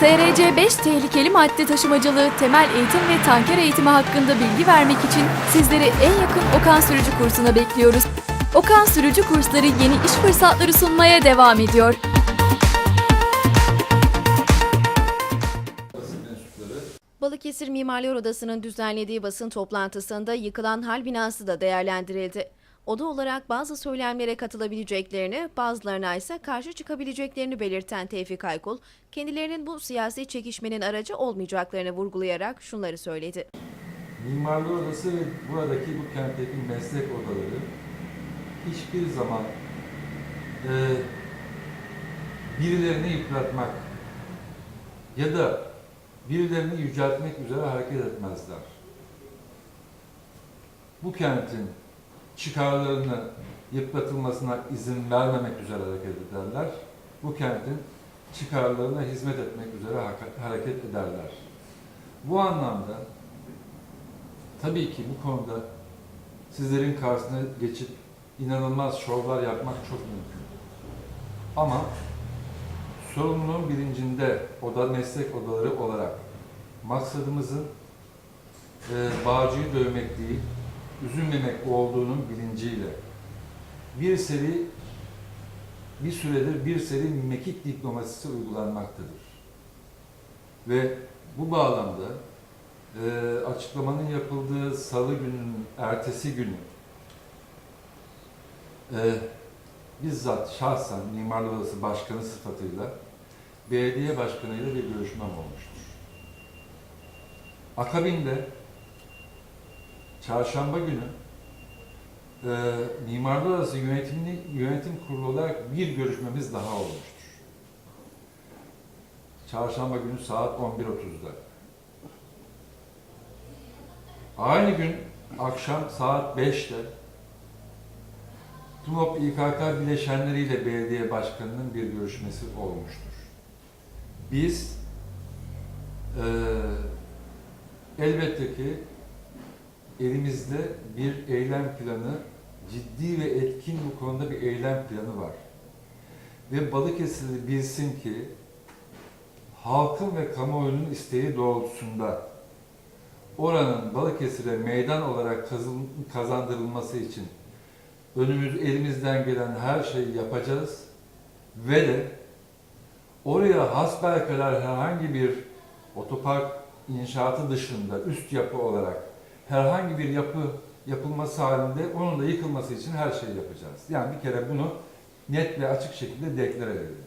SRC 5 tehlikeli madde taşımacılığı, temel eğitim ve tanker eğitimi hakkında bilgi vermek için sizleri en yakın Okan Sürücü kursuna bekliyoruz. Okan Sürücü kursları yeni iş fırsatları sunmaya devam ediyor. Balıkesir Mimarlar Odası'nın düzenlediği basın toplantısında yıkılan hal binası da değerlendirildi. Oda olarak bazı söylemlere katılabileceklerini, bazılarına ise karşı çıkabileceklerini belirten Tevfik Aykul, kendilerinin bu siyasi çekişmenin aracı olmayacaklarını vurgulayarak şunları söyledi. Mimarlar Odası ve buradaki bu kentteki meslek odaları hiçbir zaman e, birilerini yıpratmak ya da birilerini yüceltmek üzere hareket etmezler. Bu kentin çıkarlarını yıpratılmasına izin vermemek üzere hareket ederler. Bu kentin çıkarlarına hizmet etmek üzere hareket ederler. Bu anlamda Tabii ki bu konuda sizlerin karşısına geçip inanılmaz şovlar yapmak çok mümkün. Ama sorumluluğun bilincinde oda meslek odaları olarak maksadımızın e, bağcıyı dövmek değil, üzülmemek olduğunun bilinciyle bir seri bir süredir bir seri mekik diplomasisi uygulanmaktadır. Ve bu bağlamda e, açıklamanın yapıldığı salı gününün ertesi günü e, bizzat şahsen Mimarlar Odası Başkanı sıfatıyla belediye başkanıyla bir görüşmem olmuştur. Akabinde çarşamba günü e, Mimarlar Odası yönetimli, yönetim kurulu olarak bir görüşmemiz daha olmuştur. Çarşamba günü saat 11.30'da. Aynı gün akşam saat 5'te TUMOP İKK bileşenleriyle belediye başkanının bir görüşmesi olmuştur. Biz eee, elbette ki elimizde bir eylem planı, ciddi ve etkin bu konuda bir eylem planı var. Ve Balıkesirli bilsin ki halkın ve kamuoyunun isteği doğrultusunda oranın Balıkesir'e meydan olarak kazandırılması için önümüz elimizden gelen her şeyi yapacağız ve de oraya hasbelkader herhangi bir otopark inşaatı dışında üst yapı olarak herhangi bir yapı yapılması halinde onun da yıkılması için her şeyi yapacağız. Yani bir kere bunu net ve açık şekilde deklare edelim.